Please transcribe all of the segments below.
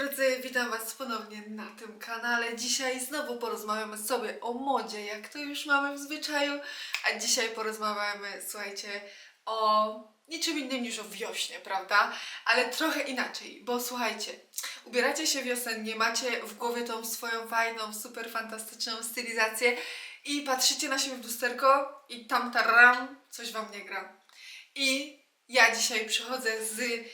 drodzy, witam Was ponownie na tym kanale. Dzisiaj znowu porozmawiamy sobie o modzie, jak to już mamy w zwyczaju, a dzisiaj porozmawiamy, słuchajcie, o niczym innym niż o wiośnie, prawda? Ale trochę inaczej, bo słuchajcie, ubieracie się wiosennie, macie w głowie tą swoją fajną, super fantastyczną stylizację i patrzycie na siebie w lusterko i tam taram, coś Wam nie gra. I ja dzisiaj przychodzę z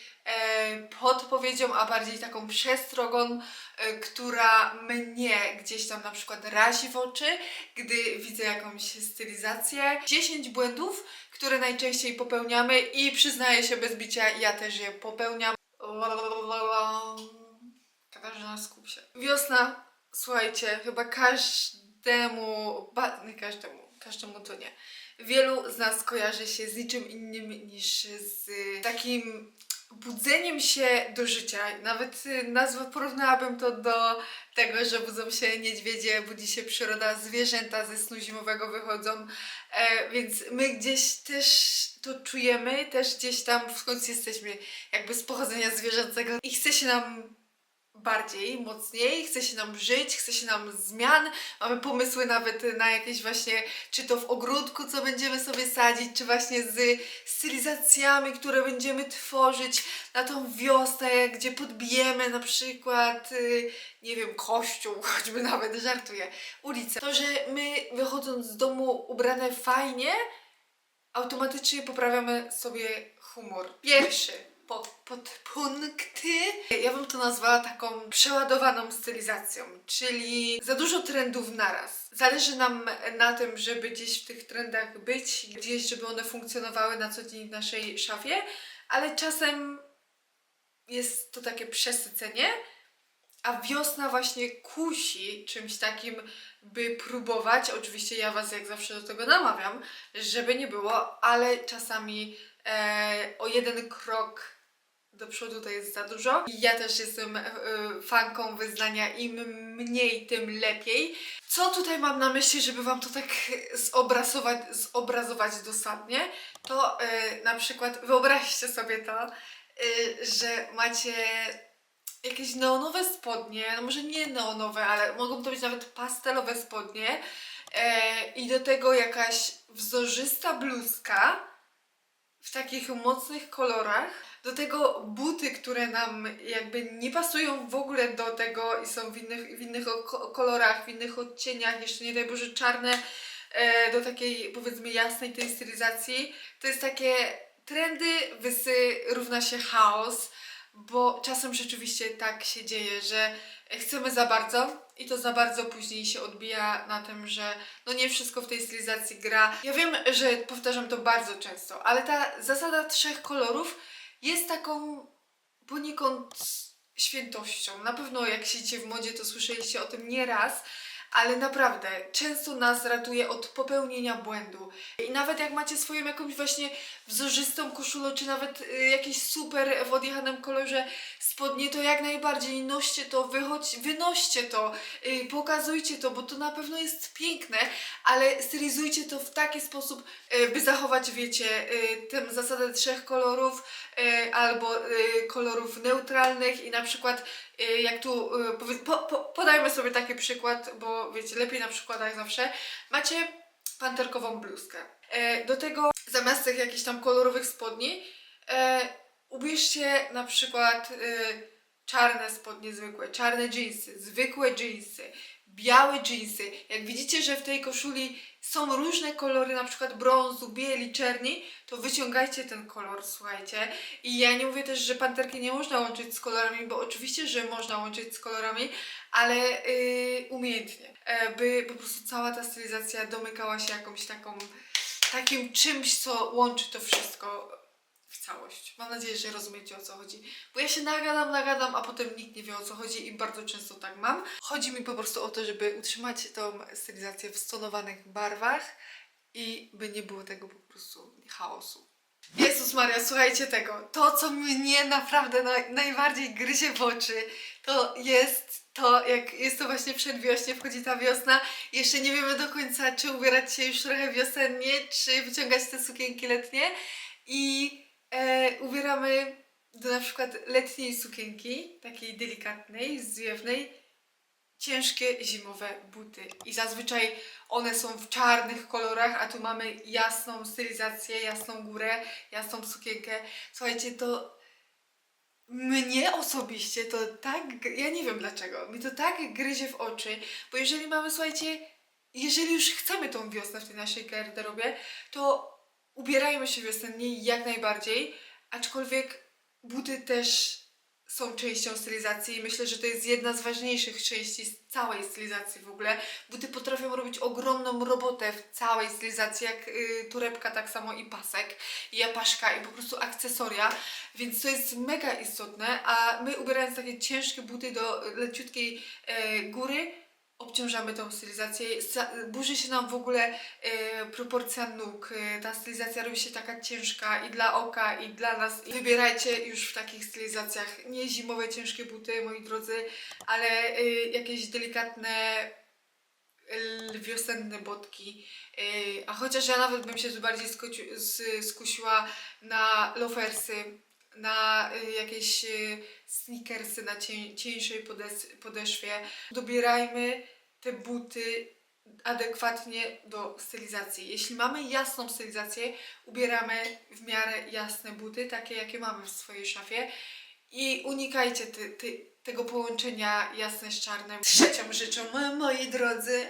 podpowiedzią, a bardziej taką przestrogą, e, która mnie gdzieś tam na przykład razi w oczy, gdy widzę jakąś stylizację. 10 błędów, które najczęściej popełniamy i przyznaję się bez bicia, ja też je popełniam. Katarzyna, skup się. Wiosna, słuchajcie, chyba każdemu, nie każdemu, każdemu to nie. Wielu z nas kojarzy się z niczym innym niż z takim budzeniem się do życia. Nawet y, nazwę porównałabym to do tego, że budzą się niedźwiedzie, budzi się przyroda, zwierzęta ze snu zimowego wychodzą, e, więc my gdzieś też to czujemy, też gdzieś tam w końcu jesteśmy jakby z pochodzenia zwierzęcego i chce się nam bardziej, mocniej, chce się nam żyć, chce się nam zmian, mamy pomysły nawet na jakieś właśnie, czy to w ogródku, co będziemy sobie sadzić, czy właśnie z stylizacjami, które będziemy tworzyć na tą wiosnę, gdzie podbijemy na przykład, y, nie wiem, kościół, choćby nawet, żartuję, ulicę. To, że my wychodząc z domu ubrane fajnie, automatycznie poprawiamy sobie humor. Pierwszy pod, podpunkty. Ja bym to nazwała taką przeładowaną stylizacją, czyli za dużo trendów naraz. Zależy nam na tym, żeby gdzieś w tych trendach być, gdzieś, żeby one funkcjonowały na co dzień w naszej szafie, ale czasem jest to takie przesycenie, a wiosna właśnie kusi czymś takim, by próbować. Oczywiście ja Was jak zawsze do tego namawiam, żeby nie było, ale czasami e, o jeden krok do przodu to jest za dużo. Ja też jestem e, fanką wyznania im mniej, tym lepiej. Co tutaj mam na myśli, żeby Wam to tak zobrazować, zobrazować dosadnie? To e, na przykład wyobraźcie sobie to, e, że macie jakieś neonowe spodnie, no może nie neonowe, ale mogą to być nawet pastelowe spodnie e, i do tego jakaś wzorzysta bluzka w takich mocnych kolorach, do tego buty, które nam jakby nie pasują w ogóle do tego i są w innych, w innych kolorach, w innych odcieniach, jeszcze nie daj Boże czarne, e, do takiej powiedzmy jasnej tej stylizacji. To jest takie trendy, wysy równa się chaos, bo czasem rzeczywiście tak się dzieje, że chcemy za bardzo i to za bardzo później się odbija na tym, że no nie wszystko w tej stylizacji gra. Ja wiem, że powtarzam to bardzo często, ale ta zasada trzech kolorów jest taką poniekąd świętością. Na pewno jak siedzicie w modzie, to słyszeliście o tym nieraz, ale naprawdę często nas ratuje od popełnienia błędu. I nawet jak macie swoją jakąś właśnie wzorzystą koszulę, czy nawet y, jakieś super w odjechanym kolorze spodnie, to jak najbardziej noście to, wychodź, wynoście to, y, pokazujcie to, bo to na pewno jest piękne, ale stylizujcie to w taki sposób, y, by zachować, wiecie, tę zasadę trzech kolorów albo kolorów neutralnych i na przykład jak tu, y, po, po, podajmy sobie taki przykład, bo wiecie, lepiej na przykładach zawsze, macie panterkową bluzkę. E, do tego zamiast tych jakichś tam kolorowych spodni e, ubierzcie na przykład e, czarne spodnie zwykłe, czarne dżinsy, zwykłe dżinsy, białe dżinsy. Jak widzicie, że w tej koszuli są różne kolory, na przykład brązu, bieli, czerni, to wyciągajcie ten kolor, słuchajcie. I ja nie mówię też, że panterki nie można łączyć z kolorami, bo oczywiście, że można łączyć z kolorami, ale yy, umiejętnie, e, by po prostu cała ta stylizacja domykała się jakąś taką, takim czymś, co łączy to wszystko całość. Mam nadzieję, że rozumiecie o co chodzi. Bo ja się nagadam, nagadam, a potem nikt nie wie o co chodzi i bardzo często tak mam. Chodzi mi po prostu o to, żeby utrzymać tą stylizację w stonowanych barwach i by nie było tego po prostu chaosu. Jezus Maria, słuchajcie tego. To, co mnie naprawdę naj, najbardziej gryzie w oczy, to jest to, jak jest to właśnie przedwiośnie, wchodzi ta wiosna. Jeszcze nie wiemy do końca, czy ubierać się już trochę wiosennie, czy wyciągać te sukienki letnie. I e, ubieramy do na przykład letniej sukienki, takiej delikatnej, zwiewnej, ciężkie zimowe buty. I zazwyczaj one są w czarnych kolorach, a tu mamy jasną stylizację, jasną górę, jasną sukienkę. Słuchajcie, to mnie osobiście to tak, ja nie wiem dlaczego, mi to tak gryzie w oczy, bo jeżeli mamy, słuchajcie, jeżeli już chcemy tą wiosnę w tej naszej garderobie, to ubierajmy się wiosennie jak najbardziej, aczkolwiek buty też są częścią stylizacji i myślę, że to jest jedna z ważniejszych części całej stylizacji w ogóle. Buty potrafią robić ogromną robotę w całej stylizacji, jak y, torebka, tak samo i pasek, i apaszka, i po prostu akcesoria, więc to jest mega istotne, a my ubierając takie ciężkie buty do leciutkiej e, góry, obciążamy tą stylizację, burzy się nam w ogóle e, proporcja nóg, e, ta stylizacja robi się taka ciężka i dla oka, i dla nas. Wybierajcie już w takich stylizacjach nie zimowe, ciężkie buty, moi drodzy, ale e, jakieś delikatne wiosenne botki. A chociaż ja nawet bym się tu bardziej skusiła na lofersy, na y, jakieś y, sneakersy na cień, cieńszej podes podeszwie. Dobierajmy te buty adekwatnie do stylizacji. Jeśli mamy jasną stylizację, ubieramy w miarę jasne buty, takie jakie mamy w swojej szafie i unikajcie ty, ty, tego połączenia jasne z czarnym. Trzecią rzeczą, moi drodzy,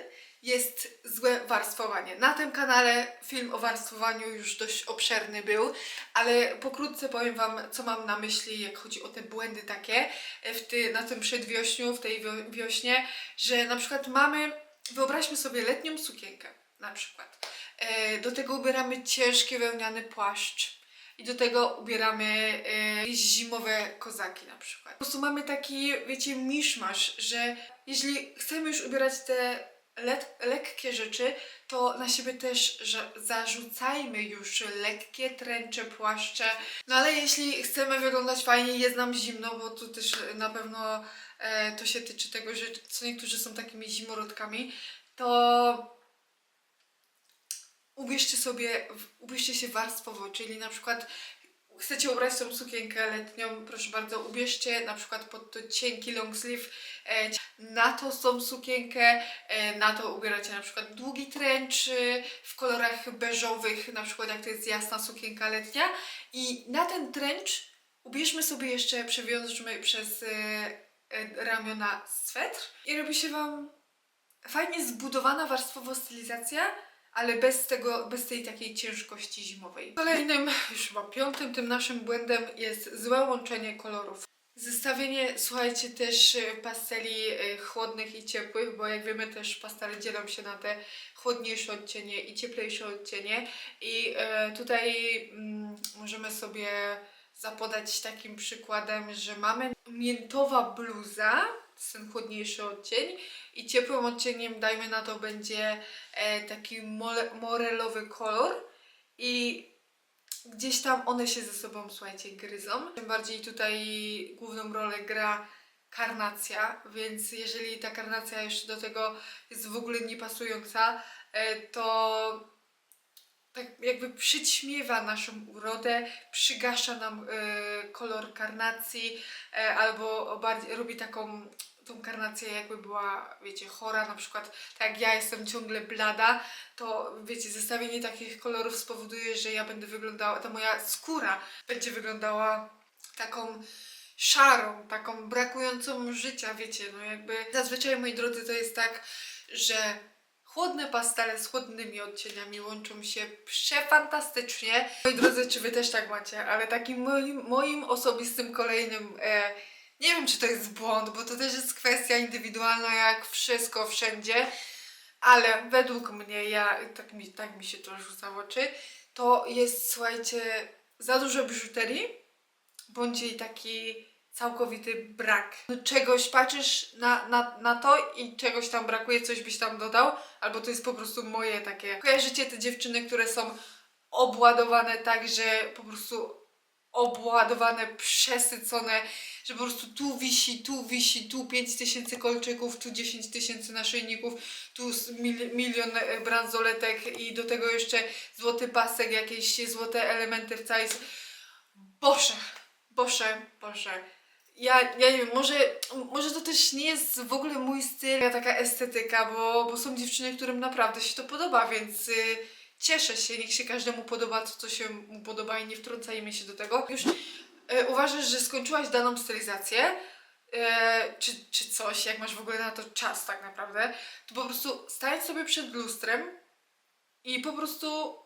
jest złe warstwowanie. Na tym kanale film o warstwowaniu już dość obszerny był, ale pokrótce powiem Wam, co mam na myśli, jak chodzi o te błędy takie e, w ty, na tym przedwiośniu, w tej wio- wiośnie, że na przykład mamy, wyobraźmy sobie letnią sukienkę, na przykład. E, do tego ubieramy ciężki wełniany płaszcz. I do tego ubieramy e, zimowe kozaki na przykład. Po prostu mamy taki, wiecie, miszmasz, że jeśli chcemy już ubierać te let, lekkie rzeczy, to na siebie też że zarzucajmy już lekkie tręcze, płaszcze. No ale jeśli chcemy wyglądać fajnie, jest nam zimno, bo tu też na pewno e, to się tyczy tego, że co niektórzy są takimi zimorodkami, to ubierzcie sobie, ubierzcie się warstwowo, czyli na przykład chcecie ubrać tą sukienkę letnią, proszę bardzo, ubierzcie na przykład pod to cienki long sleeve, e, na to tą sukienkę, e, na to ubieracie na przykład długi trench y, w kolorach beżowych, na przykład jak to jest jasna sukienka letnia i na ten trench ubierzmy sobie jeszcze, przewiążmy przez e, e, ramiona swetr i robi się Wam fajnie zbudowana warstwowo stylizacja, ale bez tego, bez tej takiej ciężkości zimowej. Kolejnym, już chyba piątym tym naszym błędem jest złe łączenie kolorów. Zestawienie, słuchajcie, też y, pasteli y, chłodnych i ciepłych, bo jak wiemy też pastele dzielą się na te chłodniejsze odcienie i cieplejsze odcienie. I e, tutaj mm, możemy sobie zapodać takim przykładem, że mamy miętowa bluza, jest ten chłodniejszy odcień i ciepłym odcieniem, dajmy na to, będzie e, taki morelowy kolor. I gdzieś tam one się ze sobą, słuchajcie, gryzą. Tym bardziej tutaj główną rolę gra karnacja, więc jeżeli ta karnacja jeszcze do tego jest w ogóle niepasująca, e, to tak jakby przyćmiewa naszą urodę, przygasza nam e, kolor karnacji e, albo robi taką tą karnację jakby była, wiecie, chora, na przykład tak jak ja jestem ciągle blada, to wiecie, zestawienie takich kolorów spowoduje, że ja będę wyglądała, ta moja skóra będzie wyglądała taką szarą, taką brakującą życia, wiecie, no jakby zazwyczaj, moi drodzy, to jest tak, że chłodne pastele z chłodnymi odcieniami łączą się przefantastycznie. Moi drodzy, czy wy też tak macie, ale takim moim, moim osobistym kolejnym e, nie wiem, czy to jest błąd, bo to też jest kwestia indywidualna, jak wszystko wszędzie, ale według mnie, ja, tak mi, tak mi się to rzuca w oczy, to jest, słuchajcie, za dużo biżuterii, bądź jej taki całkowity brak. No, czegoś patrzysz na, na, na to i czegoś tam brakuje, coś byś tam dodał, albo to jest po prostu moje takie. Kojarzycie te dziewczyny, które są obładowane tak, że po prostu obładowane, przesycone, że po prostu tu wisi, tu wisi, tu 5 tysięcy kolczyków, tu 10 tysięcy naszyjników, tu mil, milion e, bransoletek i do tego jeszcze złoty pasek, jakieś złote elementy w całej... Boże! Boże, Boże. Ja, ja nie wiem, może, może to też nie jest w ogóle mój styl, taka estetyka, bo, bo są dziewczyny, którym naprawdę się to podoba, więc y, cieszę się, niech się każdemu podoba to, co się mu podoba i nie wtrącajmy się do tego. Już uważasz, że skończyłaś daną stylizację, y, czy, czy coś, jak masz w ogóle na to czas tak naprawdę, to po prostu stań sobie przed lustrem i po prostu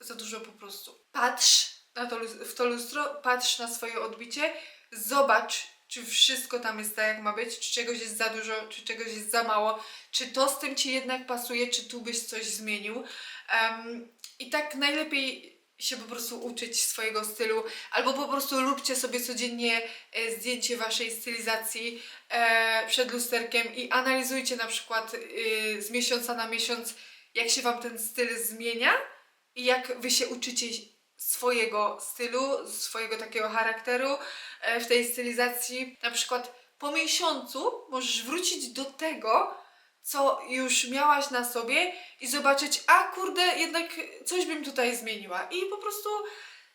za dużo po prostu. Patrz na to, w to lustro, patrz na swoje odbicie, zobacz, czy wszystko tam jest tak, jak ma być, czy czegoś jest za dużo, czy czegoś jest za mało, czy to z tym ci jednak pasuje, czy tu byś coś zmienił. Em, I tak najlepiej się po prostu uczyć swojego stylu, albo po prostu róbcie sobie codziennie e, zdjęcie waszej stylizacji e, przed lusterkiem i analizujcie na przykład y, z miesiąca na miesiąc, jak się wam ten styl zmienia i jak wy się uczycie swojego stylu, swojego takiego charakteru e, w tej stylizacji. Na przykład po miesiącu możesz wrócić do tego, co już miałaś na sobie i zobaczyć, a kurde, jednak coś bym tutaj zmieniła. I po prostu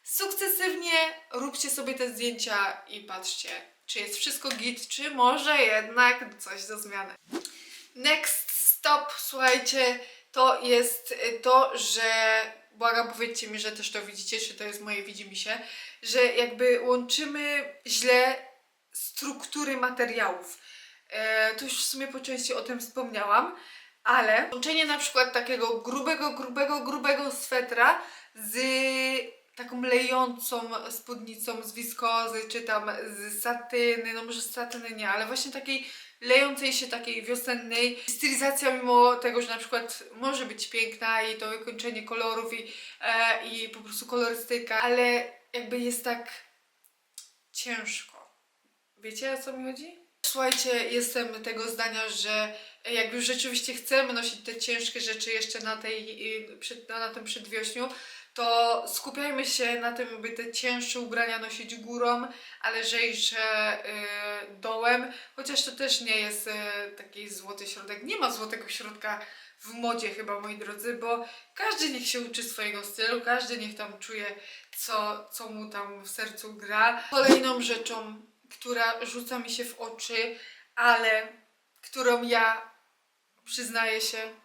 sukcesywnie róbcie sobie te zdjęcia i patrzcie, czy jest wszystko git, czy może jednak coś do zmiany. Next stop, słuchajcie, to jest to, że błagam, powiedzcie mi, że też to widzicie, czy to jest moje widzimy się, że jakby łączymy źle struktury materiałów. E, to już w sumie po części o tym wspomniałam, ale łączenie na przykład takiego grubego, grubego, grubego swetra z taką lejącą spódnicą z wiskozy, czy tam z satyny, no może z satyny nie, ale właśnie takiej lejącej się takiej wiosennej. Stylizacja mimo tego, że na przykład może być piękna i to wykończenie kolorów i, e, i po prostu kolorystyka, ale jakby jest tak ciężko. Wiecie o co mi chodzi? Słuchajcie, jestem tego zdania, że jak już rzeczywiście chcemy nosić te ciężkie rzeczy jeszcze na, tej, na tym przedwiośniu, to skupiajmy się na tym, by te cięższe ubrania nosić górą, a lżejsze y, dołem, chociaż to też nie jest y, taki złoty środek. Nie ma złotego środka w modzie chyba, moi drodzy, bo każdy niech się uczy swojego stylu, każdy niech tam czuje, co, co mu tam w sercu gra. Kolejną rzeczą, która rzuca mi się w oczy, ale którą ja przyznaję się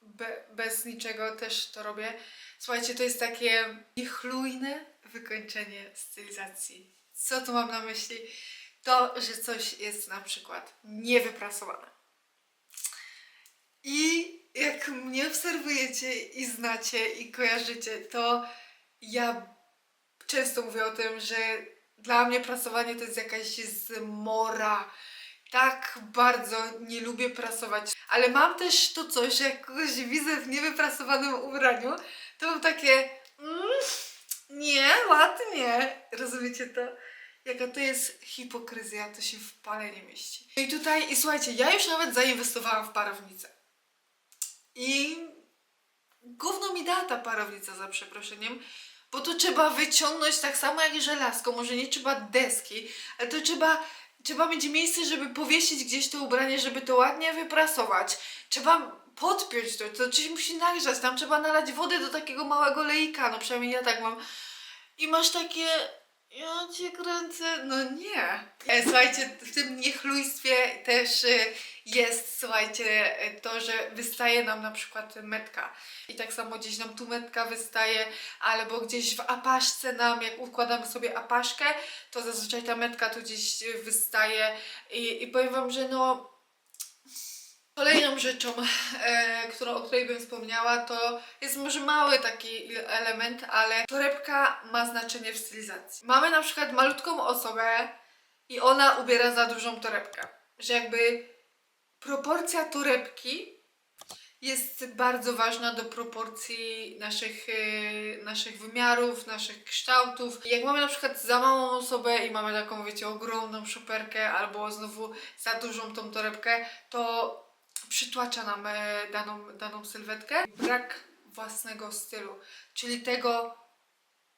be, bez niczego też to robię. Słuchajcie, to jest takie niechlujne wykończenie stylizacji. Co tu mam na myśli? To, że coś jest na przykład niewyprasowane. I jak mnie obserwujecie i znacie i kojarzycie, to ja często mówię o tym, że dla mnie prasowanie to jest jakaś zmora. Tak bardzo nie lubię prasować, ale mam też to coś, że jak kogoś widzę w niewyprasowanym ubraniu, to mam takie mm, nie, ładnie. Rozumiecie to? Jaka to jest hipokryzja, to się w pale nie mieści. No i tutaj, i słuchajcie, ja już nawet zainwestowałam w parownicę. I gówno mi da ta parownica za przeproszeniem, bo to trzeba wyciągnąć tak samo jak żelazko, może nie trzeba deski, ale to trzeba, trzeba mieć miejsce, żeby powiesić gdzieś to ubranie, żeby to ładnie wyprasować. Trzeba podpiąć to, to coś musi nagrzać, tam trzeba nalać wodę do takiego małego lejka, no przynajmniej ja tak mam. I masz takie, ja cię kręcę, no nie. E, Słuchajcie, w tym niechlujstwie też y, jest, słuchajcie, y, to, że wystaje nam na przykład metka. I tak samo gdzieś nam tu metka wystaje, albo gdzieś w apaszce nam, jak układamy sobie apaszkę, to zazwyczaj ta metka tu gdzieś y, wystaje. I, i powiem Wam, że no... Kolejną rzeczą, e, którą, o której bym wspomniała, to jest może mały taki element, ale torebka ma znaczenie w stylizacji. Mamy na przykład malutką osobę i ona ubiera za dużą torebkę. Że jakby proporcja torebki jest bardzo ważna do proporcji naszych, e, naszych wymiarów, naszych kształtów. Jak mamy na przykład za małą osobę i mamy taką, wiecie, ogromną szoperkę albo znowu za dużą tą torebkę, to przytłacza nam e, daną, daną sylwetkę. Brak własnego stylu, czyli tego,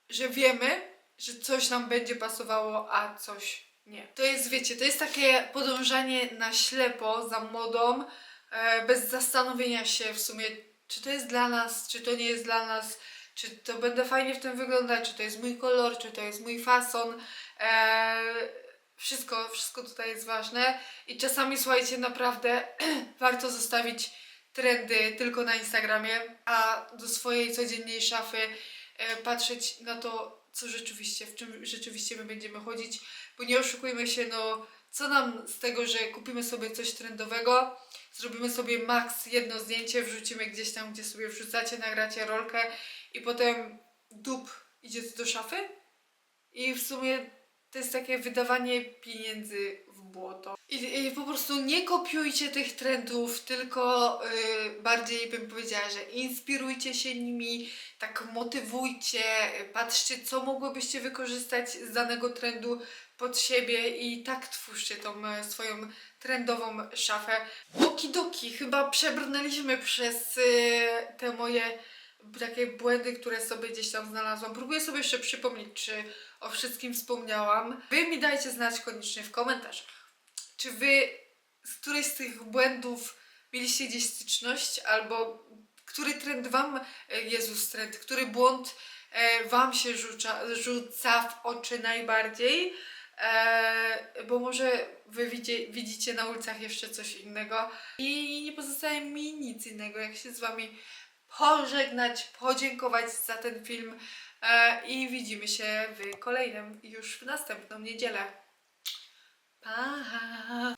że wiemy, że coś nam będzie pasowało, a coś nie. To jest, wiecie, to jest takie podążanie na ślepo za modą, e, bez zastanowienia się w sumie, czy to jest dla nas, czy to nie jest dla nas, czy to będę fajnie w tym wyglądać, czy to jest mój kolor, czy to jest mój fason. Eee, wszystko, wszystko tutaj jest ważne. I czasami słuchajcie, naprawdę warto zostawić trendy tylko na Instagramie, a do swojej codziennej szafy e, patrzeć na to, co rzeczywiście, w czym rzeczywiście my będziemy chodzić, bo nie oszukujmy się, no co nam z tego, że kupimy sobie coś trendowego, zrobimy sobie max jedno zdjęcie, wrzucimy gdzieś tam, gdzie sobie wrzucacie, nagracie rolkę i potem dup idzie do szafy. I w sumie to jest takie wydawanie pieniędzy w błoto. I, i po prostu nie kopiujcie tych trendów, tylko y, bardziej bym powiedziała, że inspirujcie się nimi, tak motywujcie, patrzcie, co mogłybyście wykorzystać z danego trendu pod siebie i tak twórzcie tą e, swoją trendową szafę. Okidoki, chyba przebrnęliśmy przez y, te moje takie błędy, które sobie gdzieś tam znalazłam. Próbuję sobie jeszcze przypomnieć, czy o wszystkim wspomniałam. Wy mi dajcie znać koniecznie w komentarzach. Czy wy z którejś z tych błędów mieliście gdzieś styczność, albo który trend wam, e, Jezus trend, który błąd e, wam się rzuca, rzuca w oczy najbardziej? E, bo może wy widzicie na ulicach jeszcze coś innego i nie pozostaje mi nic innego, jak się z wami pożegnać, podziękować za ten film e, i widzimy się w kolejnym już w następną niedzielę. Pa!